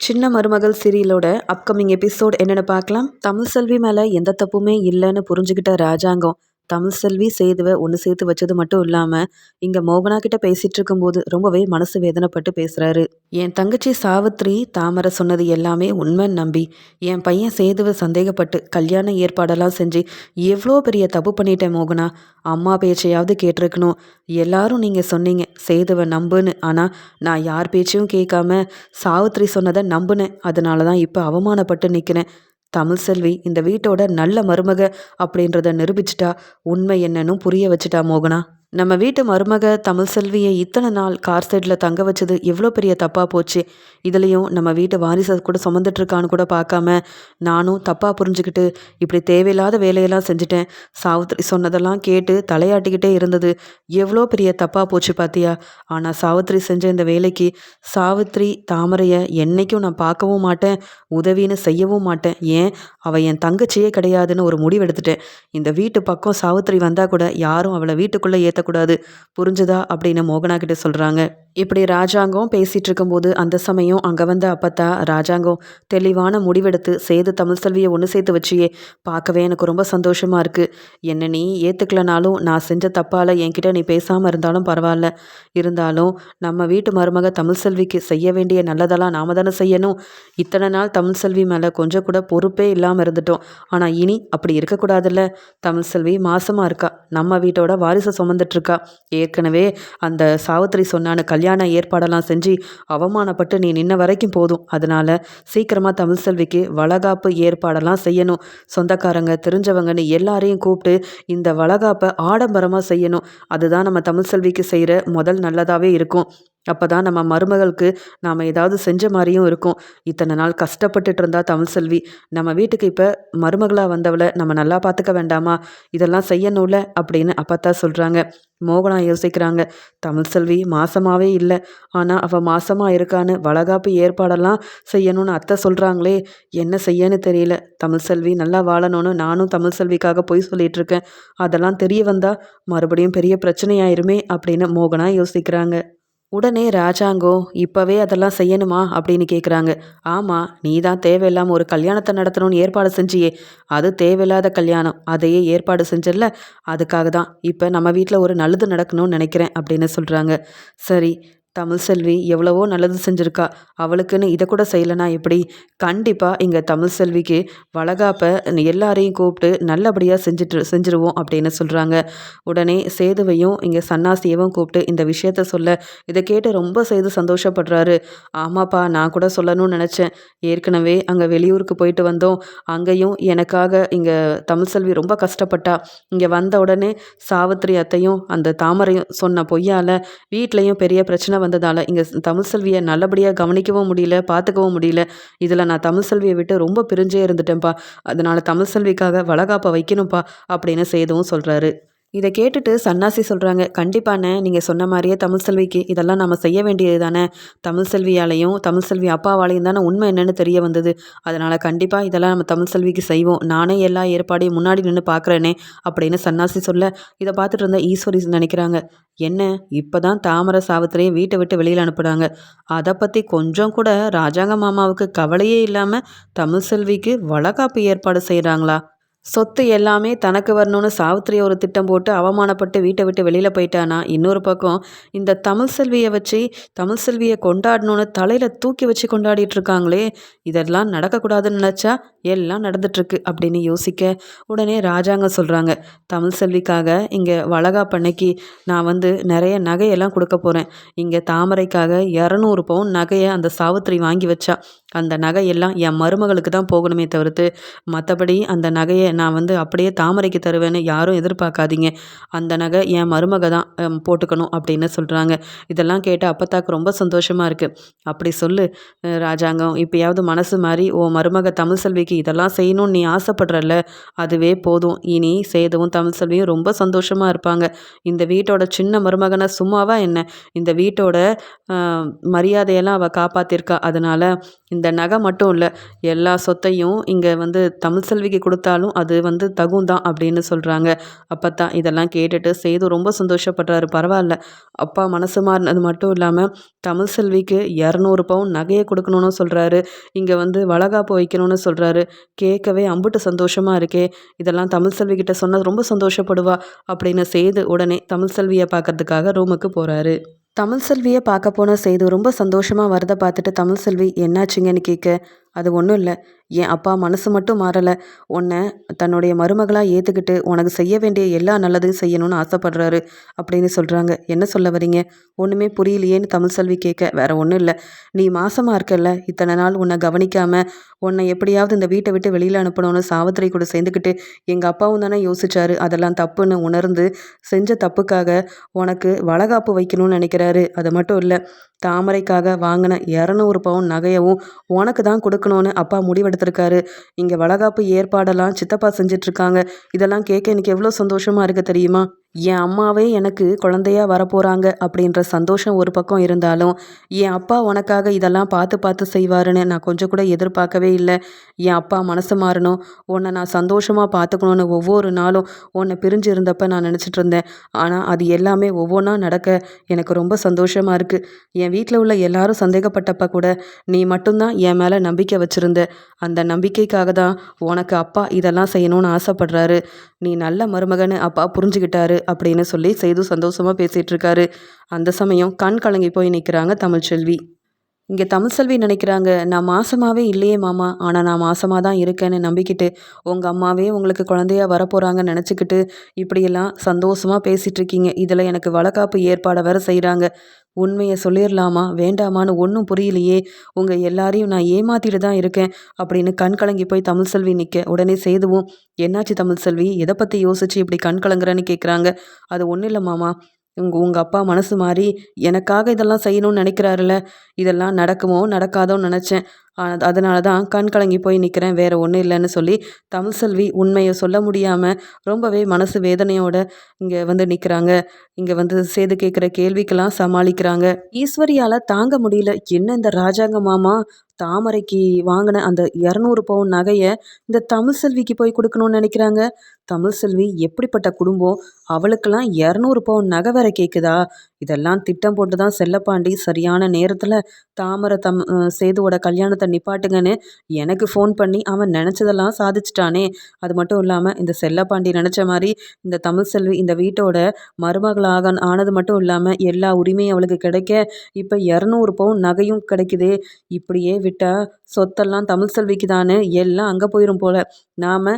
சின்ன மருமகள் சீரியலோட upcoming episode என்னென்னு பார்க்கலாம். தமிழ் செல்வி மேலே எந்த தப்புமே இல்லைன்னு புரிஞ்சுக்கிட்ட ராஜாங்கம். தமிழ் செல்வி சேதுவை ஒன்று சேர்த்து வச்சது மட்டும் இல்லாமல் இங்கே மோகனா கிட்ட பேசிகிட்டு இருக்கும்போது ரொம்பவே மனசு வேதனைப்பட்டு பேசுகிறாரு என் தங்கச்சி சாவித்ரி தாமரை சொன்னது எல்லாமே உண்மை நம்பி என் பையன் சேதுவை சந்தேகப்பட்டு கல்யாண ஏற்பாடெல்லாம் செஞ்சு எவ்வளோ பெரிய தப்பு பண்ணிட்டேன் மோகனா? அம்மா பேச்சையாவது கேட்டிருக்கணும். எல்லாரும் நீங்கள் சொன்னீங்க சேதுவை நம்புன்னு. ஆனால் நான் யார் பேச்சையும் கேட்காம சாவித்ரி சொன்னதை நம்புனேன். அதனால தான் இப்போ அவமானப்பட்டு நிற்கிறேன் தமிழ் செல்வி இந்த வீட்டோட நல்ல மருமக அப்படின்றத நிரூபிச்சிட்டா உண்மை என்னன்னு புரிய வச்சுட்டா மோகனா? நம்ம வீட்டு மருமக தமிழ் செல்வியை இத்தனை நாள் கார் சைடில் தங்க வச்சது எவ்வளோ பெரிய தப்பாக போச்சு? இதுலேயும் நம்ம வீட்டு வாரிசை கூட சுமந்துட்டுருக்கான்னு கூட பார்க்காம நானும் தப்பாக புரிஞ்சுக்கிட்டு இப்படி தேவையில்லாத வேலையெல்லாம் செஞ்சுட்டேன். சாவித்ரி சொன்னதெல்லாம் கேட்டு தலையாட்டிக்கிட்டே இருந்தது. எவ்வளோ பெரிய தப்பாக போச்சு பார்த்தியா ஆனால் சாவித்ரி செஞ்ச இந்த வேலைக்கு சாவித்ரி தாமரையை என்றைக்கும் நான் பார்க்கவும் மாட்டேன் உதவின்னு செய்யவும் மாட்டேன். ஏன்? அவள் என் தங்கச்சியே கிடையாதுன்னு ஒரு முடிவெடுத்துட்டேன். இந்த வீட்டு பக்கம் சாவித்ரி வந்தால் கூட யாரும் அவளை வீட்டுக்குள்ளே ஏற்றக்கூடாது புரிஞ்சுதா? அப்படின்னு மோகனா கிட்ட சொல்கிறாங்க இப்படி ராஜாங்கம் பேசிகிட்டு இருக்கும்போது அந்த சமயம் அங்கே வந்த அப்பத்தா ராஜாங்கம் தெளிவான முடிவெடுத்து சேது தமிழ் செல்வியை ஒன்று சேர்த்து வச்சியே பார்க்கவே எனக்கு ரொம்ப சந்தோஷமாக இருக்குது என்ன நீ ஏற்றுக்கலனாலும் நான் செஞ்ச தப்பால் என்கிட்ட நீ பேசாமல் இருந்தாலும் பரவாயில்ல. இருந்தாலும் நம்ம வீட்டு மருமக தமிழ் செல்விக்கு செய்ய வேண்டிய நல்லதெல்லாம் நாம தானே செய்யணும். இத்தனை நாள் தமிழ் செல்வி மேலே கொஞ்சம் கூட பொறுப்பே இல்லாமல் இருந்துட்டோம். ஆனால் இனி அப்படி இருக்கக்கூடாதுல்ல? தமிழ் செல்வி மாசமாக இருக்கா. நம்ம வீட்டோட வாரிசை இருக்கா ஏற்கனவே அந்த சாவித்திரி சொன்னான கல்யாணம் கல்யாண ஏற்பாடெல்லாம் செஞ்சு அவமானப்பட்டு நீ நின்ன வரைக்கும் போதும். அதனால் சீக்கிரமாக தமிழ் செல்விக்கு வளகாப்பு ஏற்பாடெல்லாம் செய்யணும். சொந்தக்காரங்க தெரிஞ்சவங்கன்னு எல்லாரையும் கூப்பிட்டு இந்த வளகாப்பை ஆடம்பரமாக செய்யணும். அதுதான் நம்ம தமிழ் செல்விக்கு செய்கிற முதல் நல்லதாகவே இருக்கும். அப்போ தான் நம்ம மருமகளுக்கு நாம் ஏதாவது செஞ்ச மாதிரியும் இருக்கும். இத்தனை நாள் கஷ்டப்பட்டுட்டு இருந்தா தமிழ் செல்வி நம்ம வீட்டுக்கு இப்போ மருமகளாக வந்தவளை நம்ம நல்லா பார்த்துக்க வேண்டாமா? இதெல்லாம் செய்யணும்ல அப்படின்னு அப்பத்தா சொல்கிறாங்க மோகனா யோசிக்கிறாங்க. தமிழ் செல்வி மாசமாகவே இல்லை. ஆனால் அவள் மாசமாக இருக்கான்னு வளகாப்பு ஏற்பாடெல்லாம் செய்யணும்னு அத்தை சொல்கிறாங்களே என்ன செய்யன்னு தெரியல. தமிழ் செல்வி நல்லா வாழணும்னு நானும் தமிழ் செல்விக்காக போய் சொல்லிட்டு இருக்கேன். அதெல்லாம் தெரிய வந்தால் மறுபடியும் பெரிய பிரச்சனையாயிருமே அப்படின்னு மோகனா யோசிக்கிறாங்க. உடனே ராஜாங்கோ இப்போவே அதெல்லாம் செய்யணுமா? அப்படின்னு கேட்குறாங்க ஆமாம் நீ தான் தேவையில்லாமல் ஒரு கல்யாணத்தை நடத்தணும்னு ஏற்பாடு செஞ்சியே. அது தேவையில்லாத கல்யாணம். அதையே ஏற்பாடு செஞ்சிடல. அதுக்காக தான் இப்போ நம்ம வீட்டில் ஒரு நல்லது நடக்கணும்னு நினைக்கிறேன் அப்படின்னு சொல்கிறாங்க சரி தமிழ்செல்வி எவ்வளவோ நல்லது செஞ்சுருக்கா. அவளுக்குன்னு இதை கூட செய்யலைனா எப்படி? கண்டிப்பாக இங்கே தமிழ்செல்விக்கு வளகாப்பை எல்லாரையும் கூப்பிட்டு நல்லபடியாக செஞ்சுட்டு செஞ்சுருவோம் அப்படின்னு சொல்கிறாங்க உடனே சேதுவையும் இங்கே சன்னாசியவும் கூப்பிட்டு இந்த விஷயத்த சொல்ல இதை கேட்டு ரொம்ப செய்து சந்தோஷப்படுறாரு. ஆமாப்பா நான் கூட சொல்லணும்னு நினச்சேன். ஏற்கனவே அங்கே வெளியூருக்கு போயிட்டு வந்தோம். அங்கேயும் எனக்காக இங்கே தமிழ்செல்வி ரொம்ப கஷ்டப்பட்டா. இங்கே வந்த உடனே சாவித்திரி அத்தையும் அந்த தாமரையும் சொன்ன பொய்யால் வீட்லேயும் பெரிய பிரச்சனை வந்ததால் இங்கே தமிழ் செல்வியை நல்லபடியாக கவனிக்கவும் முடியல பார்த்துக்கவும் முடியல. இதில் நான் தமிழ் செல்வியை விட்டு ரொம்ப பிரிஞ்சே இருந்துட்டேன்ப்பா. அதனால் தமிழ் செல்விக்காக வளகாப்பை வைக்கணும்ப்பா அப்படின்னு சேதுவும் சொல்கிறாரு இதை கேட்டுட்டு சன்னாசி சொல்கிறாங்க கண்டிப்பாண்ணே நீங்கள் சொன்ன மாதிரியே தமிழ் செல்விக்கு இதெல்லாம் நம்ம செய்ய வேண்டியது தானே? தமிழ் செல்வியாலையும் தமிழ் செல்வி அப்பாவாலையும் தானே உண்மை என்னென்னு தெரிய வந்தது. அதனால் கண்டிப்பாக இதெல்லாம் நம்ம தமிழ் செல்விக்கு செய்வோம். நானே எல்லா ஏற்பாடையும் முன்னாடி நின்று பார்க்குறேனே அப்படின்னு சன்னாசி சொல்ல இதை பார்த்துட்டு இருந்த ஈஸ்வரி நினைக்கிறாங்க. என்ன? இப்போ தான் தாமரை சாவித்திரையும் வீட்டை விட்டு வெளியில் அனுப்புகிறாங்க அதை பற்றி கொஞ்சம் கூட ராஜாங்க மாமாவுக்கு கவலையே இல்லாமல் தமிழ் செல்விக்கு வளகாப்பு ஏற்பாடு செய்கிறாங்களா சொத்து எல்லாமே தனக்கு வரணும்னு சாவித்திரி ஒரு திட்டம் போட்டு அவமானப்பட்டு வீட்டை விட்டு வெளியில் போயிட்டானா? இன்னொரு பக்கம் இந்த தமிழ் செல்வியை வச்சு தமிழ் செல்வியை கொண்டாடணும்னு தலையில் தூக்கி வச்சு கொண்டாடிட்டு இருக்காங்களே இதெல்லாம் நடக்கக்கூடாதுன்னு நினச்சா எல்லாம் நடந்துட்டுருக்கு அப்படின்னு யோசிக்க உடனே ராஜாங்க சொல்கிறாங்க தமிழ் செல்விக்காக இங்கே வளகா பண்ணைக்கு நான் வந்து நிறைய நகையெல்லாம் கொடுக்க போகிறேன் இங்கே தாமரைக்காக இரநூறு பவுன் நகையை அந்த சாவித்திரி வாங்கி வச்சா. அந்த நகையெல்லாம் என் மருமகளுக்கு தான் போகணுமே தவிர்த்து மற்றபடி அந்த நகையை நான் வந்து அப்படியே தாமரைக்கு தருவேன்னு யாரும் எதிர்பார்க்காதீங்க. அந்த நகை என் மருமக தான் போட்டுக்கணும் அப்படின்னு சொல்கிறாங்க இதெல்லாம் கேட்டு அப்பத்தாக்கு ரொம்ப சந்தோஷமாக இருக்குது அப்படி சொல்லு ராஜாங்கம் இப்போயாவது மனசு மாதிரி ஓ மருமக தமிழ் செல்விக்கு இதெல்லாம் செய்யணும்னு நீ ஆசைப்படுறல்ல? அதுவே போதும். இனி சேதுவும் தமிழ் செல்வியும் ரொம்ப சந்தோஷமாக இருப்பாங்க. இந்த வீட்டோட சின்ன மருமகனை சும்மாவா என்ன? இந்த வீட்டோட மரியாதையெல்லாம் அவள் காப்பாற்றிருக்கா அதனால் இந்த நகை மட்டும் இல்லை எல்லா சொத்தையும் இங்கே வந்து தமிழ் செல்விக்கு கொடுத்தாலும் அது அது வந்து தகும் தான் அப்படின்னு சொல்கிறாங்க அப்போ தான் இதெல்லாம் கேட்டுட்டு சேது ரொம்ப சந்தோஷப்படுறாரு. பரவாயில்ல. அப்பா மனசு மாறினது மட்டும் இல்லாமல் தமிழ் செல்விக்கு இரநூறு பவுன் நகையை கொடுக்கணும்னு சொல்கிறாரு இங்கே வந்து வளகாப்பு வைக்கணும்னு சொல்கிறாரு கேட்கவே அம்புட்டு சந்தோஷமாக இருக்கே. இதெல்லாம் தமிழ் செல்வி கிட்ட ரொம்ப சந்தோஷப்படுவா அப்படின்னு செய்து உடனே தமிழ் செல்வியை பார்க்கறதுக்காக ரூமுக்கு போகிறாரு தமிழ் செல்வியை பார்க்க போன செய்து ரொம்ப சந்தோஷமாக வரதை பார்த்துட்டு தமிழ் செல்வி என்னாச்சுங்கன்னு கேட்க? அது ஒன்றும் இல்லை. என் அப்பா மனசு மட்டும் மாறலை. உன்னை தன்னுடைய மருமகளாக ஏற்றுக்கிட்டு உனக்கு செய்ய வேண்டிய எல்லா நல்லதையும் செய்யணும்னு ஆசைப்படுறாரு அப்படின்னு சொல்கிறாங்க என்ன சொல்ல வரீங்க? ஒன்றுமே புரியலையேன்னு தமிழ் செல்வி கேட்க வேற ஒன்றும் இல்லை. நீ மாசமாக இருக்கல்ல. இத்தனை நாள் உன்னை கவனிக்காம உன்னை எப்படியாவது இந்த வீட்டை விட்டு வெளியில் அனுப்பணும்னு சாவித்திரி கூட சேர்ந்துக்கிட்டு எங்கள் அப்பாவும் தானே யோசிச்சாரு. அதெல்லாம் தப்புன்னு உணர்ந்து செஞ்ச தப்புக்காக உனக்கு வளகாப்பு வைக்கணும்னு நினைக்கிறாரு அது மட்டும் இல்லை தாமரைக்காக வாங்கின இரநூறு பவுன் நகையவும் உனக்கு தான் கொடுக்கணும்னு அப்பா முடிவெடுத்திருக்காரு. இங்கே வளகாப்பு ஏற்பாடெல்லாம் சித்தப்பா செஞ்சிட்ருக்காங்க. இதெல்லாம் கேட்க எனக்கு எவ்வளோ சந்தோஷமாக இருக்குது தெரியுமா? என் அம்மாவே எனக்கு குழந்தையா வரப்போகிறாங்க அப்படின்ற சந்தோஷம் ஒரு பக்கம் இருந்தாலும் என் அப்பா உனக்காக இதெல்லாம் பார்த்து பார்த்து செய்வாருன்னு நான் கொஞ்சம் கூட எதிர்பார்க்கவே இல்லை. என் அப்பா மனசு மாறணும். உன்னை நான் சந்தோஷமாக பார்த்துக்கணுன்னு ஒவ்வொரு நாளும் உன்னை பிரிஞ்சு இருந்தப்ப நான் நினச்சிட்டு இருந்தேன். ஆனால் அது எல்லாமே ஒவ்வொன்றா நடக்க எனக்கு ரொம்ப சந்தோஷமாக இருக்குது என் வீட்டில் உள்ள எல்லாரும் சந்தேகப்பட்டப்ப கூட நீ மட்டும்தான் என் மேலே நம்பிக்கை வச்சுருந்த. அந்த நம்பிக்கைக்காக தான் உனக்கு அப்பா இதெல்லாம் செய்யணும்னு ஆசைப்படுறாரு. நீ நல்ல மருமகன்னு அப்பா புரிஞ்சுக்கிட்டாரு அப்படின்னு சொல்லி செய்து சந்தோஷமாக பேசிகிட்டு இருக்காரு. அந்த சமயம் கண் கலங்கி போய் நிற்கிறாங்க தமிழ்ச்செல்வி. இங்கே தமிழ்செல்வி நினைக்கிறாங்க நான் மாசமாகவே இல்லையே மாமா ஆனால் நான் மாசமாக தான் இருக்கேன்னு நம்பிக்கிட்டு உங்கள் அம்மாவே உங்களுக்கு குழந்தையா வரப்போகிறாங்கன்னு நினச்சிக்கிட்டு இப்படியெல்லாம் சந்தோஷமாக பேசிகிட்டு இருக்கீங்க. இதில் எனக்கு வழக்காப்பு ஏற்பாடை வேறு செய்கிறாங்க உண்மையை சொல்லிடலாமா வேண்டாமான்னு ஒன்றும் புரியலையே. உங்கள் எல்லாரையும் நான் ஏமாத்திட்டு தான் இருக்கேன் அப்படின்னு கண் கலங்கி போய் தமிழ்செல்வி நிற்க உடனே செய்துவோம் என்னாச்சு தமிழ் செல்வி? எதை பற்றி யோசிச்சு இப்படி கண் கலங்குறேன்னு கேட்குறாங்க அது ஒன்றும் இல்லை மாமா. உங்கள் உங்கள் அப்பா மனசு மாறி எனக்காக இதெல்லாம் செய்யணும்னு நினைக்கிறாருல இதெல்லாம் நடக்குமோ நடக்காதோன்னு நினச்சேன். அதனால தான் கண் கலங்கி போய் நிற்கிறேன் வேறு ஒன்றும் இல்லைன்னு சொல்லி தமிழ்செல்வி உண்மையை சொல்ல முடியாமல் ரொம்பவே மனசு வேதனையோட இங்கே வந்து நிற்கிறாங்க இங்கே வந்து சேது கேட்குற கேள்விக்கெல்லாம் சமாளிக்கிறாங்க. ஈஸ்வரியால் தாங்க முடியல. என்ன இந்த ராஜாங்க மாமா? தாமரைக்கு வாங்கின அந்த இரநூறு பவுன் நகையை இந்த தமிழ் செல்விக்கு போய் கொடுக்கணும்னு நினைக்கிறாங்க. தமிழ் செல்வி எப்படிப்பட்ட குடும்பம்? அவளுக்கெல்லாம் இரநூறு பவுன் நகை வேற கேட்குதா இதெல்லாம் திட்டம் போட்டு தான் செல்லப்பாண்டி சரியான நேரத்தில் தாமரை தம் சேதுவோட கல்யாணத்தை நிப்பாட்டுங்கன்னு எனக்கு ஃபோன் பண்ணி அவன் நினச்சதெல்லாம் சாதிச்சிட்டானே. அது மட்டும் இல்லாமல் இந்த செல்லப்பாண்டி நினச்ச மாதிரி இந்த தமிழ் செல்வி இந்த வீட்டோட மருமகளாக ஆனது மட்டும் இல்லாமல் எல்லா உரிமையும் அவளுக்கு கிடைக்க இப்போ இரநூறு பவுன் நகையும் கிடைக்குது. இப்படியே விட்டால் சொத்தெல்லாம் தமிழ் செல்விக்கு தானே எல்லாம் அங்கே போயிடும் போல். நாம்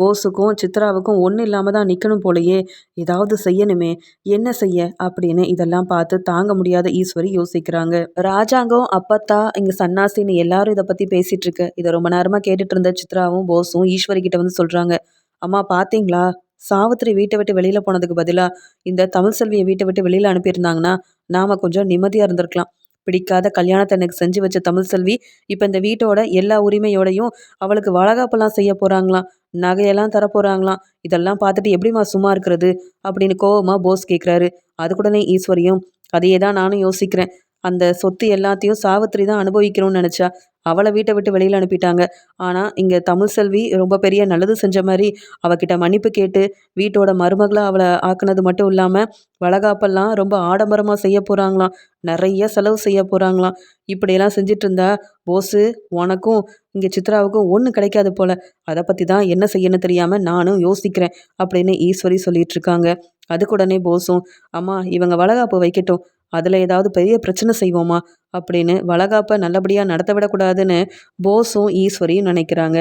போஸுக்கும் சித்ராவுக்கும் ஒன்றும் இல்லாமல் தான் நிற்கணும் போலையே. ஏதாவது செய்யணுமே. என்ன செய்ய? அப்படின்னு இதெல்லாம் பார்த்து தாங்க முடியாத ஈஸ்வரி யோசிக்கிறாங்க. ராஜாங்கம் அப்பத்தா இங்கே சன்னாசின்னு எல்லாரும் இதை பற்றி பேசிகிட்டு இருக்கு. இதை ரொம்ப நேரமாக கேட்டுட்டு இருந்த சித்ராவும் போஸும் ஈஸ்வரி கிட்ட வந்து சொல்கிறாங்க அம்மா பார்த்தீங்களா சாவித்திரி வீட்டை விட்டு வெளியில் போனதுக்கு பதிலாக இந்த தமிழ் செல்வியை வீட்டை விட்டு வெளியில் அனுப்பியிருந்தாங்கன்னா நாம் கொஞ்சம் நிம்மதியாக இருந்திருக்கலாம். பிடிக்காத கல்யாணத்தை எனக்கு செஞ்சு வச்ச தமிழ் செல்வி இப்போ இந்த வீட்டோட எல்லா உரிமையோடையும் அவளுக்கு வளகாப்பெல்லாம் செய்ய போகிறாங்களாம் நகையெல்லாம் தரப்போகிறாங்களாம் இதெல்லாம் பார்த்துட்டு எப்படிம்மா சும்மா இருக்கிறது அப்படின்னு கோவமாக போஸ் கேட்குறாரு அதுக்குடனே ஈஸ்வரியும் அதையே தான் நானும் யோசிக்கிறேன். அந்த சொத்து எல்லாத்தையும் சாவித்திரி தான் அனுபவிக்கணும்னு நினச்சா அவளை வீட்டை விட்டு வெளியில் அனுப்பிட்டாங்க. ஆனால் இங்கே தமிழ் செல்வி ரொம்ப பெரிய நல்லது செஞ்ச மாதிரி அவகிட்ட மன்னிப்பு கேட்டு வீட்டோட மருமகளாக அவளை ஆக்குனது மட்டும் இல்லாமல் வளகாப்பெல்லாம் ரொம்ப ஆடம்பரமாக செய்ய போகிறாங்களாம் நிறைய செலவு செய்ய போகிறாங்களாம் இப்படியெல்லாம் செஞ்சிட்டு இருந்தா போஸு உனக்கும் இங்கே சித்ராவுக்கும் ஒன்றும் கிடைக்காது போல். அதை பற்றி தான் என்ன செய்யணும் தெரியாமல் நானும் யோசிக்கிறேன் அப்படின்னு ஈஸ்வரி சொல்லிட்டு இருக்காங்க. அதுக்குடனே போஸும் அம்மா இவங்க வளகாப்பு வைக்கட்டும். அதில் ஏதாவது பெரிய பிரச்சனை செய்வோமா? அப்படின்னு வளகாப்பை நல்லபடியாக நடத்த விடக்கூடாதுன்னு போஸும் ஈஸ்வரியும் நினைக்கிறாங்க.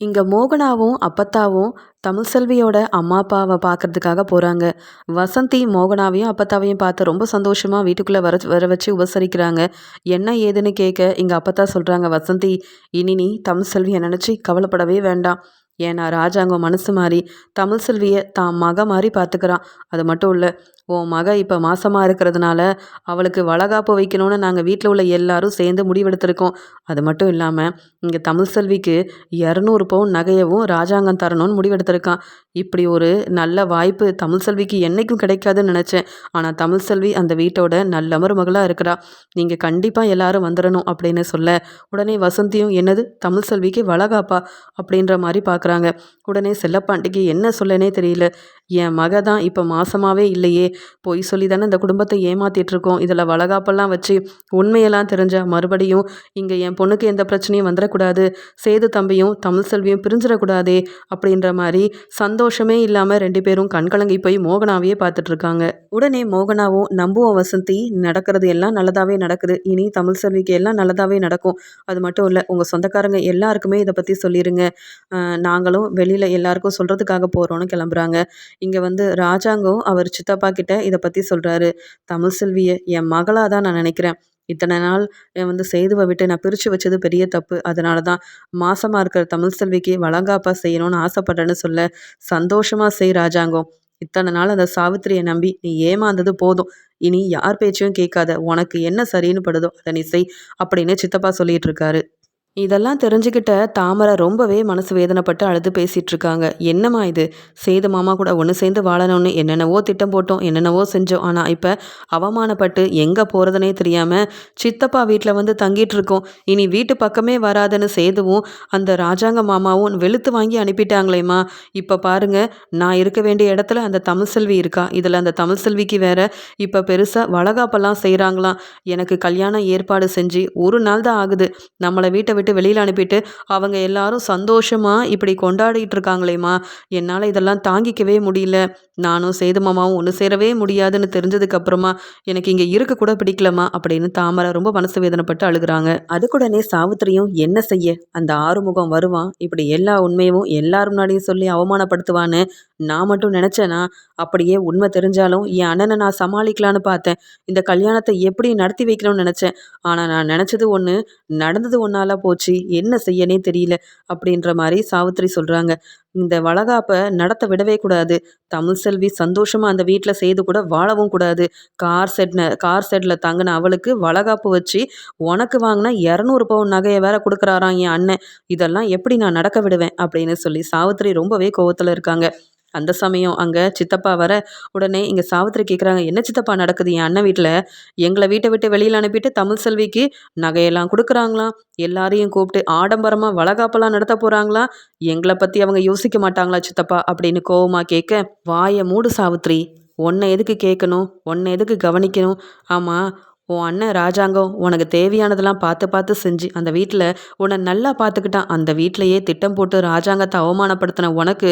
இங்கே மோகனாவும் அப்பத்தாவும் தமிழ்செல்வியோட அம்மா அப்பாவை பார்க்கறதுக்காக போகிறாங்க வசந்தி மோகனாவையும் அப்பத்தாவையும் பார்த்து ரொம்ப சந்தோஷமாக வீட்டுக்குள்ளே வர வர வச்சு உபசரிக்கிறாங்க. என்ன ஏதுன்னு கேட்க இங்கே அப்பத்தா சொல்கிறாங்க வசந்தி இனி நீ தமிழ்செல்வியை நினச்சி கவலைப்படவே வேண்டாம். ஏன்னா ராஜாங்கம் மனசு மாறி தமிழ் செல்வியை தான் மக மாதிரி பார்த்துக்கிறான். அது மட்டும் இல்லை உன் மக இப்போ மாசமாக இருக்கிறதுனால அவளுக்கு வளகாப்பு வைக்கணும்னு நாங்கள் வீட்டில் உள்ள எல்லாரும் சேர்ந்து முடிவெடுத்திருக்கோம். அது மட்டும் இல்லாமல் இங்கே தமிழ் செல்விக்கு இரநூறு பவுன் நகையவும் ராஜாங்கம் தரணும்னு முடிவெடுத்திருக்கான். இப்படி ஒரு நல்ல வாய்ப்பு தமிழ் செல்விக்கு என்றைக்கும் கிடைக்காதுன்னு நினச்சேன். ஆனால் தமிழ் செல்வி அந்த வீட்டோட நல்ல மருமகளாக இருக்கிறா. நீங்கள் கண்டிப்பாக எல்லாரும் வந்துடணும் அப்படின்னு சொல்ல உடனே வசந்தியும் என்னது தமிழ் செல்விக்கு வளகாப்பா? அப்படின்ற மாதிரி பார்க்குறாங்க பார்க்குறாங்க உடனே செல்லப்பாண்டிக்கு என்ன சொல்லனே தெரியல. என் மக தான் இப்போ மாசமாவே இல்லையே. பொய் சொல்லி தானே இந்த குடும்பத்தை ஏமாத்திட்டு இருக்கோம். இதில் வளகாப்பெல்லாம் வச்சு உண்மையெல்லாம் தெரிஞ்சால் மறுபடியும் இங்கே என் பொண்ணுக்கு எந்த பிரச்சனையும் வந்துடக்கூடாது சேது தம்பியும் தமிழ் செல்வியும் பிரிஞ்சிடக்கூடாதே அப்படின்ற மாதிரி சந்தோஷமே இல்லாமல் ரெண்டு பேரும் கண்கலங்கி போய் மோகனாவையே பார்த்துட்டு இருக்காங்க. உடனே மோகனாவும் நம்புவோம் வசந்தி நடக்கிறது எல்லாம் நல்லதாகவே நடக்குது. இனி தமிழ் செல்விக்கு எல்லாம் நல்லதாகவே நடக்கும். அது மட்டும் இல்லை உங்கள் சொந்தக்காரங்க எல்லாருக்குமே இதை பற்றி சொல்லிடுங்க நாங்களும் வெளியில் எல்லாருக்கும் சொல்கிறதுக்காக போகிறோன்னு கிளம்புறாங்க. இங்கே வந்து ராஜாங்கம் அவர் சித்தப்பா கிட்ட இதை பற்றி சொல்கிறாரு தமிழ் செல்வியை என் மகளாக தான் நான் நினைக்கிறேன். இத்தனை நாள் என் வந்து செய்துவை விட்டு நான் பிரித்து வச்சது பெரிய தப்பு. அதனால தான் மாசமாக இருக்கிற தமிழ் செல்விக்கு வளங்காப்பா செய்யணும்னு ஆசைப்பட்றேன்னு சொல்ல சந்தோஷமாக செய் ராஜாங்கம். இத்தனை நாள் அந்த சாவித்திரியை நம்பி நீ ஏமாந்தது போதும். இனி யார் பேச்சையும் கேட்காத. உனக்கு என்ன சரின்னு படுதோ அதை நீ செய் அப்படின்னு சித்தப்பா சொல்லிட்டு இருக்காரு. இதெல்லாம் தெரிஞ்சுக்கிட்ட தாமரை ரொம்பவே மனசு வேதனைப்பட்டு அழுது பேசிட்டு இருக்காங்க என்னம்மா இது? சேது மாமா கூட ஒன்று சேர்ந்து வாழணும்னு என்னென்னவோ திட்டம் போட்டோம் என்னென்னவோ செஞ்சோம். ஆனால் இப்போ அவமானப்பட்டு எங்கே போகிறதுனே தெரியாமல் சித்தப்பா வீட்டில் வந்து தங்கிட்டு இருக்கோம் இனி வீட்டு பக்கமே வராதுன்னு சேதுவும் அந்த ராஜாங்க மாமாவும் வெளுத்து வாங்கி அனுப்பிட்டாங்களேம்மா. இப்போ பாருங்க நான் இருக்க வேண்டிய இடத்துல அந்த தமிழ் செல்வி இருக்கா? இதில் அந்த தமிழ் செல்விக்கு வேற இப்போ பெருசாக வளகாப்பெல்லாம் செய்கிறாங்களாம் எனக்கு கல்யாணம் ஏற்பாடு செஞ்சு ஒரு நாள் தான் ஆகுது. நம்மளை வீட்டை விட்டு வெளியில் அனுப்பிட்டு அவங்க எல்லாரும் சந்தோஷமா இப்படி கொண்டாடிட்டு இருக்காங்களேம்மா. என்னால் இதெல்லாம் தாங்கிக்கவே முடியல. நானும் சேது மாமாவும் ஒன்று சேரவே முடியாதுன்னு தெரிஞ்சதுக்கு அப்புறமா எனக்கு இங்கே இருக்க கூட பிடிக்கலம்மா அப்படின்னு தாமரை ரொம்ப மனசு வேதனைப்பட்டு அழுகுறாங்க. அதுக்குடனே சாவித்திரியும் என்ன செய்ய? அந்த ஆறுமுகம் வருவான். இப்படி எல்லா உண்மையும் எல்லாரும் முன்னாடியும் சொல்லி அவமானப்படுத்துவான்னு நான் மட்டும் நினச்சேனா? அப்படியே உண்மை தெரிஞ்சாலும் என் அண்ணனை நான் சமாளிக்கலான்னு பார்த்தேன். இந்த கல்யாணத்தை எப்படி நடத்தி வைக்கணும்னு நினச்சேன். ஆனால் நான் நினச்சது ஒன்று நடந்தது ஒன்றால போச்சு. என்ன செய்யனே தெரியல. அப்படின்ற மாதிரி சாவித்திரி சொல்கிறாங்க இந்த வளகாப்பை நடத்த விடவே கூடாது. தமிழ் செல்வி சந்தோஷமாக அந்த வீட்டில் செய்து கூட வாழவும் கூடாது. கார் செட்ன கார் செட்டில் தங்கின அவளுக்கு வளகாப்பு வச்சு உனக்கு வாங்கினா இரநூறு பவுன் நகையை வேற கொடுக்குறாராம் என் அண்ணன். இதெல்லாம் எப்படி நான் நடக்க விடுவேன்? அப்படின்னு சொல்லி சாவித்திரி ரொம்பவே கோவத்தில் இருக்காங்க. அந்த சமயம் அங்கே சித்தப்பா வர உடனே இங்கே சாவித்திரி கேட்குறாங்க என்ன சித்தப்பா நடக்குது? என் அண்ணன் வீட்டில் எங்களை வீட்டை விட்டு வெளியில் அனுப்பிட்டு தமிழ் செல்விக்கு நகையெல்லாம் கொடுக்குறாங்களாம் எல்லாரையும் கூப்பிட்டு ஆடம்பரமாக வளகாப்பெல்லாம் நடத்த போகிறாங்களா எங்களை பற்றி அவங்க யோசிக்க மாட்டாங்களா சித்தப்பா? அப்படின்னு கோவமாக கேட்க வாயை மூடு சாவித்திரி. உன்னை எதுக்கு கேட்கணும்? உன்னை எதுக்கு கவனிக்கணும்? ஆமாம் உன் அண்ணன் ராஜாங்கம் உனக்கு தேவையானதெல்லாம் பார்த்து பார்த்து செஞ்சு அந்த வீட்டில் உன்னை நல்லா பார்த்துக்கிட்டான். அந்த வீட்டிலையே திட்டம் போட்டு ராஜாங்கத்தை அவமானப்படுத்தின உனக்கு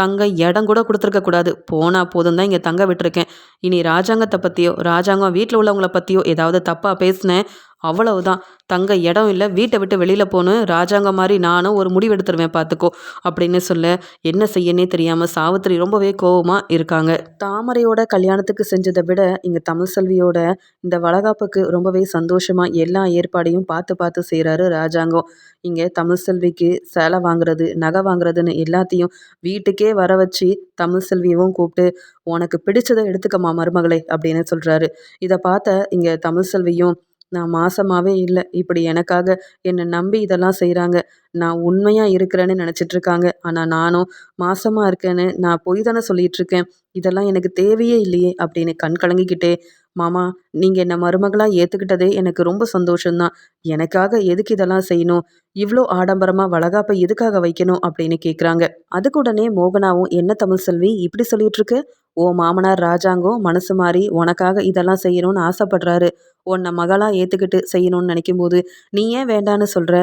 தங்க இடம் கூட கொடுத்துருக்க கூடாது. போனால் போதும் தான் இங்கே தங்க விட்டுருக்கேன். இனி ராஜாங்கத்தை பற்றியோ ராஜாங்கம் வீட்டில் உள்ளவங்களை பற்றியோ ஏதாவது தப்பாக பேசினேன் அவ்வளவுதான். தங்க இடம் இல்லை வீட்டை விட்டு வெளியில் போகணும் ராஜாங்க மாதிரி நானும் ஒரு முடிவெடுத்துருவேன் பார்த்துக்கோ அப்படின்னு சொல்ல என்ன செய்யனே தெரியாமல் சாவித்திரி ரொம்பவே கோவமாக இருக்காங்க. தாமரையோட கல்யாணத்துக்கு செஞ்சதை விட இங்கே தமிழ் செல்வியோட இந்த வளகாப்புக்கு ரொம்பவே சந்தோஷமாக எல்லா ஏற்பாடையும் பார்த்து பார்த்து செய்கிறாரு ராஜாங்கம் இங்கே தமிழ் செல்விக்கு சேலை வாங்குறது நகை வாங்குறதுன்னு எல்லாத்தையும் வீட்டுக்கே வர வச்சு தமிழ் செல்வியவும் கூப்பிட்டு உனக்கு பிடிச்சதை எடுத்துக்கம்மா மருமகளே அப்படின்னு சொல்கிறாரு இதை பார்த்த இங்கே தமிழ் செல்வியும் நான் மாசமாகவே இல்லை. இப்படி எனக்காக என்னை நம்பி இதெல்லாம் செய்கிறாங்க நான் உண்மையாக இருக்கிறேன்னு நினச்சிட்டு இருக்காங்க. ஆனால் நானும் மாசமாக இருக்கேன்னு நான் பொய் தானே சொல்லிட்டு இருக்கேன். இதெல்லாம் எனக்கு தேவையே இல்லையே அப்படின்னு கண் கலங்கிக்கிட்டே மாமா நீங்கள் என்னை மருமகளாக ஏற்றுக்கிட்டதே எனக்கு ரொம்ப சந்தோஷம்தான். எனக்காக எதுக்கு இதெல்லாம் செய்யணும்? இவ்வளோ ஆடம்பரமாக வளகாப்பை எதுக்காக வைக்கணும்? அப்படின்னு கேட்குறாங்க அதுக்குடனே மோகனாவும் என்ன தமிழ் செல்வி இப்படி சொல்லிட்டு இருக்கு? ஓ மாமனார் ராஜாங்கம் மனசு மாறி உனக்காக இதெல்லாம் செய்யணும்னு ஆசைப்படுறாரு. உன்னை மகளாக ஏற்றுக்கிட்டு செய்யணும்னு நினைக்கும்போது நீ ஏன் வேண்டான்னு சொல்கிற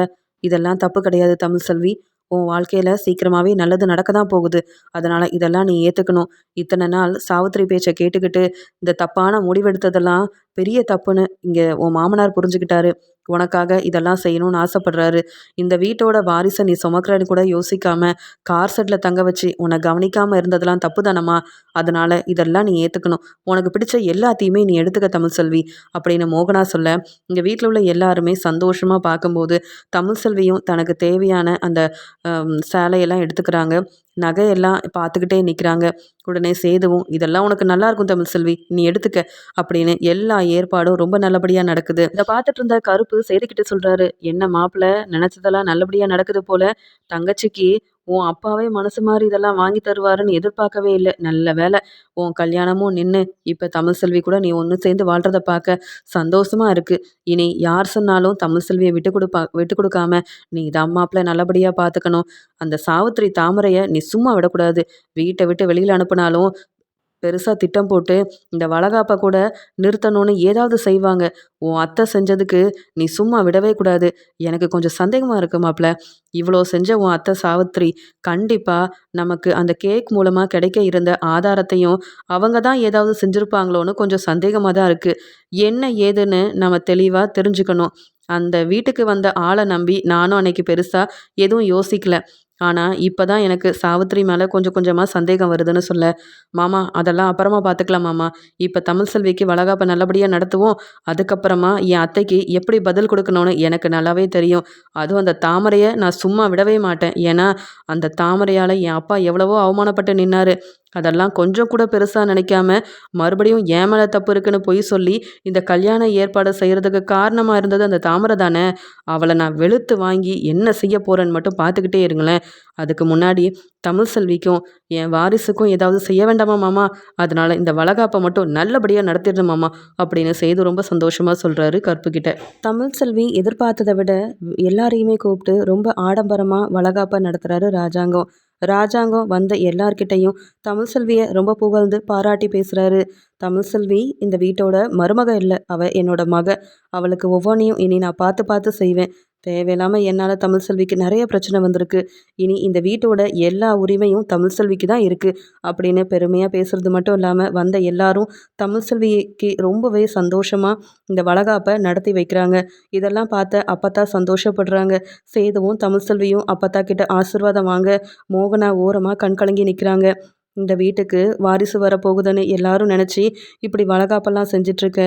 இதெல்லாம் தப்பு கிடையாது தமிழ் செல்வி. உன் வாழ்க்கையில் சீக்கிரமாகவே நல்லது நடக்க தான் போகுது. அதனால் இதெல்லாம் நீ ஏற்றுக்கணும் இத்தனை நாள் சாவித்திரி பேச்சை கேட்டுக்கிட்டு இந்த தப்பான முடிவெடுத்ததெல்லாம் பெரிய தப்புன்னு இங்கே உன் மாமனார் புரிஞ்சுக்கிட்டாரு. உனக்காக இதெல்லாம் செய்யணும்னு ஆசைப்படுறாரு. இந்த வீட்டோட வாரிசை நீ சுமக்கிறன்னு கூட யோசிக்காம கார் செட்டில் தங்க வச்சு உன்னை கவனிக்காமல் இருந்ததெல்லாம் தப்பு தானம்மா அதனால் இதெல்லாம் நீ ஏற்றுக்கணும் உனக்கு பிடிச்ச எல்லாத்தையுமே நீ எடுத்துக்க தமிழ் செல்வி அப்படின்னு மோகனா சொல்ல இங்கே வீட்டில் உள்ள எல்லாருமே சந்தோஷமாக பார்க்கும்போது தமிழ் செல்வியும் தனக்கு தேவையான அந்த சேலையெல்லாம் எடுத்துக்கிறாங்க. நகையெல்லாம் பார்த்துக்கிட்டே நிற்கிறாங்க உடனே சேதுவும் இதெல்லாம் உனக்கு நல்லா இருக்கும் தமிழ் செல்வி நீ எடுத்துக்க அப்படின்னு எல்லா ஏற்பாடும் ரொம்ப நல்லபடியாக நடக்குது. இதை பார்த்துட்டு இருந்த கருப்பு சேதுக்கிட்ட சொல்கிறாரு என்ன மாப்பிள்ள நினச்சதெல்லாம் நல்லபடியாக நடக்குது போல தங்கச்சிக்கு உன் அப்பாவே மனசு மாதிரி இதெல்லாம் வாங்கி தருவாருன்னு எதிர்பார்க்கவே இல்லை. நல்ல வேலை உன் கல்யாணமும் நின்று இப்போ தமிழ் செல்வி கூட நீ ஒன்று சேர்ந்து வாழ்கிறத பார்க்க சந்தோஷமாக இருக்குது இனி யார் சொன்னாலும் தமிழ் செல்வியை விட்டு கொடுப்பா விட்டு கொடுக்காம நீ இதை அம்மாப்பில் நல்லபடியாக பார்த்துக்கணும். அந்த சாவித்திரி தாமரையை நீ சும்மா விடக்கூடாது. வீட்டை விட்டு வெளியில் அனுப்புனாலும் பெருசாக திட்டம் போட்டு இந்த வளகாப்பை கூட நிறுத்தணும்னு ஏதாவது செய்வாங்க. உன் அத்தை செஞ்சதுக்கு நீ சும்மா விடவே கூடாது. எனக்கு கொஞ்சம் சந்தேகமாக இருக்கு மாப்ள. இவ்வளோ செஞ்ச உன் அத்தை சாவித்ரி கண்டிப்பாக நமக்கு அந்த கேக் மூலமாக கிடைக்க இருந்த ஆதாரத்தையும் அவங்க தான் ஏதாவது செஞ்சுருப்பாங்களோன்னு கொஞ்சம் சந்தேகமாக தான் இருக்குது என்ன ஏதுன்னு நம்ம தெளிவாக தெரிஞ்சுக்கணும். அந்த வீட்டுக்கு வந்த ஆளை நம்பி நானும் அன்னைக்கு பெருசாக எதுவும் யோசிக்கல. ஆனால் இப்போ தான் எனக்கு சாவித்திரி மேலே கொஞ்சம் கொஞ்சமாக சந்தேகம் வருதுன்னு சொல்ல. மாமா அதெல்லாம் அப்புறமா பார்த்துக்கலாம் மாமா. இப்போ தமிழ் செல்விக்கு வளகாப்பை நல்லபடியாக நடத்துவோம். அதுக்கப்புறமா என் அத்தைக்கு எப்படி பதில் கொடுக்கணும்னு எனக்கு நல்லாவே தெரியும். அதுவும் அந்த தாமரையை நான் சும்மா விடவே மாட்டேன். ஏன்னா அந்த தாமரையால் என் அப்பா எவ்வளவோ அவமானப்பட்டு நின்னாரு. அதெல்லாம் கொஞ்சம் கூட பெருசாக நினைக்காம மறுபடியும் ஏன் மேலே தப்பு இருக்குன்னு பொய் சொல்லி இந்த கல்யாண ஏற்பாடு செய்கிறதுக்கு காரணமாக இருந்தது அந்த தாமரை தானே? அவளை நான் வெளுத்து வாங்கி என்ன செய்ய போகிறேன்னு மட்டும் பார்த்துக்கிட்டே இருங்களேன். அதுக்கு முன்னாடி தமிழ் செல்விக்கும் என் வாரிசுக்கும் ஏதாவது செய்ய வேண்டாமா மாமா? அதனால் இந்த வளகாப்பை மட்டும் நல்லபடியாக நடத்திடுது மாமா அப்படின்னு செய்து ரொம்ப சந்தோஷமாக சொல்கிறாரு கற்புக்கிட்ட. தமிழ் செல்வி எதிர்பார்த்ததை விட எல்லாரையுமே கூப்பிட்டு ரொம்ப ஆடம்பரமாக வளகாப்பை நடத்துகிறாரு ராஜாங்கம். ராஜாங்கம் வந்த எல்லார்கிட்டையும் தமிழ் செல்வியை ரொம்ப புகழ்ந்து பாராட்டி பேசுகிறாரு தமிழ் செல்வி இந்த வீட்டோட மருமக இல்லை அவள் என்னோட மக. அவளுக்கு ஒவ்வொன்றையும் இனி நான் பார்த்து பார்த்து செய்வேன். தேவையில்லாமல் என்னால் தமிழ் செல்விக்கு நிறைய பிரச்சனை வந்திருக்கு. இனி இந்த வீட்டோட எல்லா உரிமையும் தமிழ் செல்விக்கு தான் இருக்குது அப்படின்னு பெருமையாக பேசுகிறது மட்டும் இல்லாமல் வந்த எல்லாரும் தமிழ் செல்விக்கு ரொம்பவே சந்தோஷமாக இந்த வளகாப்பை நடத்தி வைக்கிறாங்க. இதெல்லாம் பார்த்த அப்பத்தா சந்தோஷப்படுறாங்க. சேதுவும் தமிழ் செல்வியும் அப்பத்தா கிட்ட ஆசிர்வாதம் வாங்க மோகனா ஓரமாக கண் கலங்கி நிற்கிறாங்க இந்த வீட்டுக்கு வாரிசு வரப்போகுதுன்னு எல்லாரும் நினச்சி இப்படி வளகாப்பெல்லாம் செஞ்சிட்ருக்க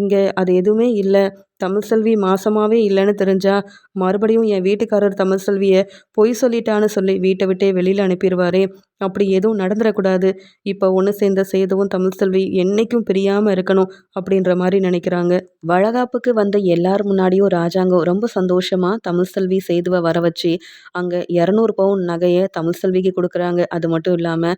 இங்கே அது எதுவுமே இல்லை. தமிழ் செல்வி மாசமாகவே இல்லைன்னு தெரிஞ்சா மறுபடியும் என் வீட்டுக்காரர் தமிழ் செல்வியை பொய் சொல்லிட்டான்னு சொல்லி வீட்டை விட்டே வெளியில் அனுப்பிடுவாரே. அப்படி எதுவும் நடந்துடக்கூடாது. இப்போ ஒன்று சேர்ந்த சேதுவும் தமிழ் செல்வி என்றைக்கும் பிரியாமல் இருக்கணும் அப்படின்ற மாதிரி நினைக்கிறாங்க. வழகாப்புக்கு வந்த எல்லார் முன்னாடியும் ராஜாங்கம் ரொம்ப சந்தோஷமாக தமிழ் செல்வி சேதுவை வர வச்சு அங்கே இரநூறு பவுன் நகையை தமிழ் செல்விக்கு கொடுக்குறாங்க. அது மட்டும் இல்லாமல்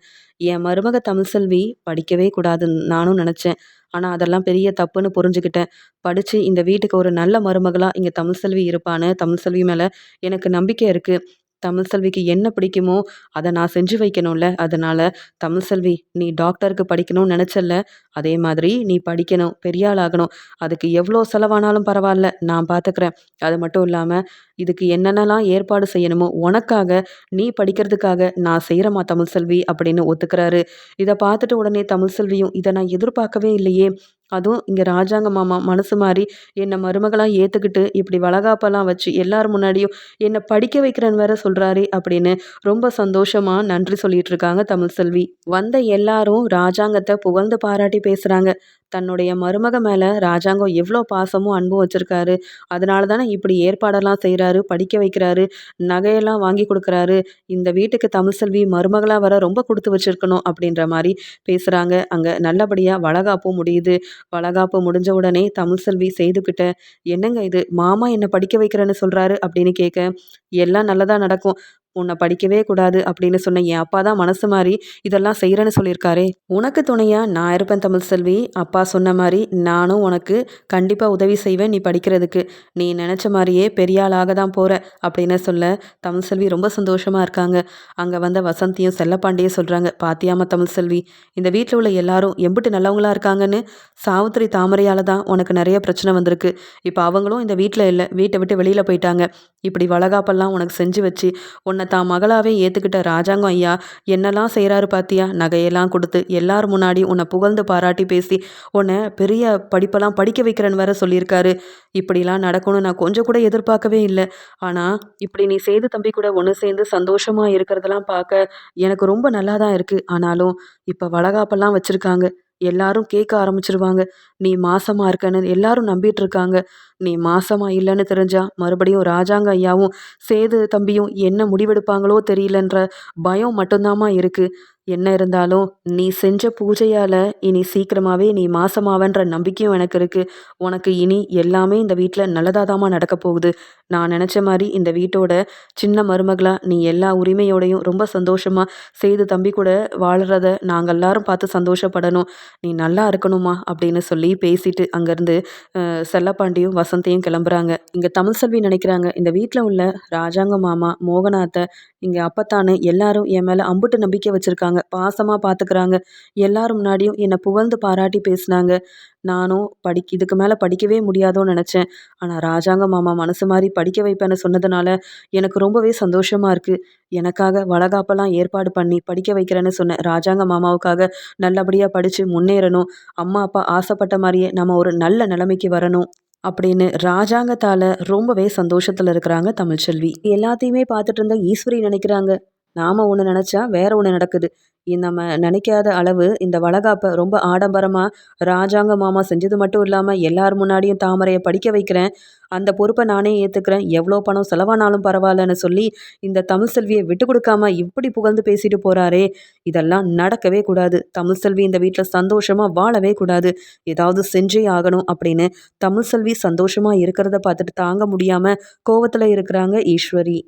என் மருமக தமிழ் செல்வி படிக்கவே கூடாதுன்னு நானும் நினச்சேன். ஆனால் அதெல்லாம் பெரிய தப்புன்னு புரிஞ்சுக்கிட்டேன் படித்து இந்த வீட்டுக்கு ஒரு நல்ல மருமகளாக இங்கே தமிழ் செல்வி இருப்பான்னு தமிழ் செல்வி மேலே எனக்கு நம்பிக்கை இருக்குது தமிழ் செல்விக்கு என்ன பிடிக்குமோ அதை நான் செஞ்சு வைக்கணும்ல. அதனால் தமிழ் செல்வி நீ டாக்டருக்கு படிக்கணும்னு நினச்சல அதே மாதிரி நீ படிக்கணும் பெரிய ஆளாகணும் அதுக்கு எவ்வளோ செலவானாலும் பரவாயில்ல நான் பார்த்துக்கிறேன் அது மட்டும் இல்லாமல் இதுக்கு என்னென்னலாம் ஏற்பாடு செய்யணுமோ உனக்காக நீ படிக்கிறதுக்காக நான் செய்கிறமா தமிழ் செல்வி அப்படின்னு ஒத்துக்கிறாரு. இதை பார்த்துட்டு உடனே தமிழ் செல்வியும் இதை நான் எதிர்பார்க்கவே இல்லையே. அதுவும் இங்கே ராஜாங்க மாமா மனசு மாதிரி என்னை மருமகளாக ஏற்றுக்கிட்டு இப்படி வளகாப்பெல்லாம் வச்சு எல்லார் முன்னாடியும் என்னை படிக்க வைக்கிறேன்னு வேற சொல்கிறாரு அப்படின்னு ரொம்ப சந்தோஷமாக நன்றி சொல்லிட்டு இருக்காங்க தமிழ் செல்வி. வந்த எல்லாரும் ராஜாங்கத்தை புகழ்ந்து பாராட்டி பேசுகிறாங்க தன்னுடைய மருமக மேலே ராஜாங்கம் எவ்வளோ பாசமும் அன்பும் வச்சுருக்காரு. அதனால தானே இப்படி ஏற்பாடெல்லாம் செய்கிறாரு படிக்க வைக்கிறாரு நகையெல்லாம் வாங்கி கொடுக்குறாரு. இந்த வீட்டுக்கு தமிழ் செல்வி மருமகளாக வர ரொம்ப கொடுத்து வச்சுருக்கணும் அப்படின்ற மாதிரி பேசுகிறாங்க அங்கே நல்லபடியாக வளகாப்பும் முடியுது. வளகாப்பு முடிஞ்ச உடனே தமிழ் செல்வி செய்துக்கிட்ட என்னங்க இது? மாமா என்னை படிக்க வைக்கிறேன்னு சொல்கிறாரு அப்படின்னு கேட்க எல்லாம் நல்லதாக நடக்கும். உன்னை படிக்கவே கூடாது அப்படின்னு சொன்ன என் அப்பா தான் மனசு மாதிரி இதெல்லாம் செய்கிறேன்னு சொல்லியிருக்காரே. உனக்கு துணையாக நான் இருப்பேன் தமிழ் செல்வி. அப்பா சொன்ன மாதிரி நானும் உனக்கு கண்டிப்பாக உதவி செய்வேன் நீ படிக்கிறதுக்கு. நீ நினச்ச மாதிரியே பெரிய ஆளாக தான் போகிற அப்படின்னு சொல்ல தமிழ் செல்வி ரொம்ப சந்தோஷமாக இருக்காங்க. அங்கே வந்த வசந்தியும் செல்லப்பாண்டியும் சொல்கிறாங்க பாத்தியாம தமிழ் செல்வி இந்த வீட்டில் உள்ள எல்லாரும் எம்பிட்டு நல்லவங்களா இருக்காங்கன்னு. சாவித்திரி தாமரையால் தான் உனக்கு நிறைய பிரச்சனை வந்திருக்கு. இப்போ அவங்களும் இந்த வீட்டில் இல்லை வீட்டை விட்டு வெளியில் போயிட்டாங்க. இப்படி வளகாப்பெல்லாம் உனக்கு செஞ்சு வச்சு உன்னை தான் மகளாவே ஏற்றுக்கிட்ட ராஜாங்கம் ஐயா என்னெல்லாம் செய்கிறாரு பாத்தியா? நகையெல்லாம் கொடுத்து எல்லார் முன்னாடி உன்னை புகழ்ந்து பாராட்டி பேசி உன்னை பெரிய படிப்பெல்லாம் படிக்க வைக்கிறேன்னு வேற சொல்லியிருக்காரு. இப்படிலாம் நடக்கணும்னு நான் கொஞ்சம் கூட எதிர்பார்க்கவே இல்லை. ஆனால் இப்படி நீ செய்து தம்பி கூட ஒன்று சேர்ந்து சந்தோஷமாக இருக்கிறதெல்லாம் பார்க்க எனக்கு ரொம்ப நல்லா தான் இருக்குது ஆனாலும் இப்போ வளகாப்பெல்லாம் வச்சுருக்காங்க. எல்லாரும் கேட்க ஆரம்பிச்சிருவாங்க. நீ மாசமா இருக்கன்னு எல்லாரும் நம்பிட்டு இருக்காங்க. நீ மாசமா இல்லைன்னு தெரிஞ்சா மறுபடியும் ராஜாங்க ஐயாவும் சேது தம்பியும் என்ன முடிவெடுப்பாங்களோ தெரியலன்ற பயம் மட்டும்தாம்மா இருக்கு. என்ன இருந்தாலும் நீ செஞ்ச பூஜையால் இனி சீக்கிரமாகவே நீ மாசமாவன்ற நம்பிக்கையும் எனக்கு இருக்குது உனக்கு இனி எல்லாமே இந்த வீட்டில் நல்லதாதாமா நடக்க போகுது. நான் நினச்ச மாதிரி இந்த வீட்டோட சின்ன மருமகளா நீ எல்லா உரிமையோடையும் ரொம்ப சந்தோஷமாக செய்து தம்பி கூட வாழறத நாங்கள் எல்லாரும் பார்த்து சந்தோஷப்படணும். நீ நல்லா இருக்கணுமா அப்படின்னு சொல்லி பேசிட்டு அங்கேருந்து செல்லப்பாண்டியும் வசந்தையும் கிளம்புறாங்க. இங்கே தமிழ் செல்வி நினைக்கிறாங்க இந்த வீட்டில் உள்ள ராஜாங்க மாமா மோகனாத்தை இங்கே அப்பத்தானு எல்லாரும் என் மேலே அம்புட்டு நம்பிக்கை வச்சுருக்காங்க. பாசமாக பார்த்துக்கிறாங்க எல்லாரும் முன்னாடியும் என்னை புகழ்ந்து பாராட்டி பேசினாங்க. நானும் படிக்க இதுக்கு மேலே படிக்கவே முடியாதோன்னு நினச்சேன். ஆனால் ராஜாங்க மாமா மனசு மாதிரி படிக்க வைப்பேன்னு சொன்னதுனால எனக்கு ரொம்பவே சந்தோஷமாக இருக்குது எனக்காக வளகாப்பெல்லாம் ஏற்பாடு பண்ணி படிக்க வைக்கிறேன்னு சொன்னேன் ராஜாங்க மாமாவுக்காக நல்லபடியாக படித்து முன்னேறணும். அம்மா அப்பா ஆசைப்பட்ட மாதிரியே நம்ம ஒரு நல்ல நிலைமைக்கு வரணும். அப்படின்னு ராஜாங்கத்தால் ரொம்பவே சந்தோஷத்தில் இருக்கிறாங்க தமிழ்ச்செல்வி. எல்லாத்தையுமே பார்த்துட்டு இருந்த ஈஸ்வரி நினைக்கிறாங்க. நாம் ஒன்று நினச்சா வேற ஒன்று நடக்குது. நம்ம நினைக்காத அளவு இந்த வளகாப்பை ரொம்ப ஆடம்பரமாக ராஜாங்க மாமா செஞ்சது மட்டும் இல்லாமல் எல்லார் முன்னாடியும் தாமரையை படிக்க வைக்கிறேன். அந்த பொறுப்பை நானே ஏற்றுக்கிறேன் எவ்வளோ பணம் செலவானாலும் பரவாயில்லன்னு சொல்லி இந்த தமிழ் செல்வியை விட்டு கொடுக்காம இப்படி புகழ்ந்து பேசிட்டு போகிறாரே இதெல்லாம் நடக்கவே கூடாது. தமிழ் செல்வி இந்த வீட்டில் சந்தோஷமாக வாழவே கூடாது. ஏதாவது செஞ்சே ஆகணும் அப்படின்னு தமிழ் செல்வி சந்தோஷமாக இருக்கிறத பார்த்துட்டு தாங்க முடியாமல் கோவத்தில் இருக்கிறாங்க ஈஸ்வரி.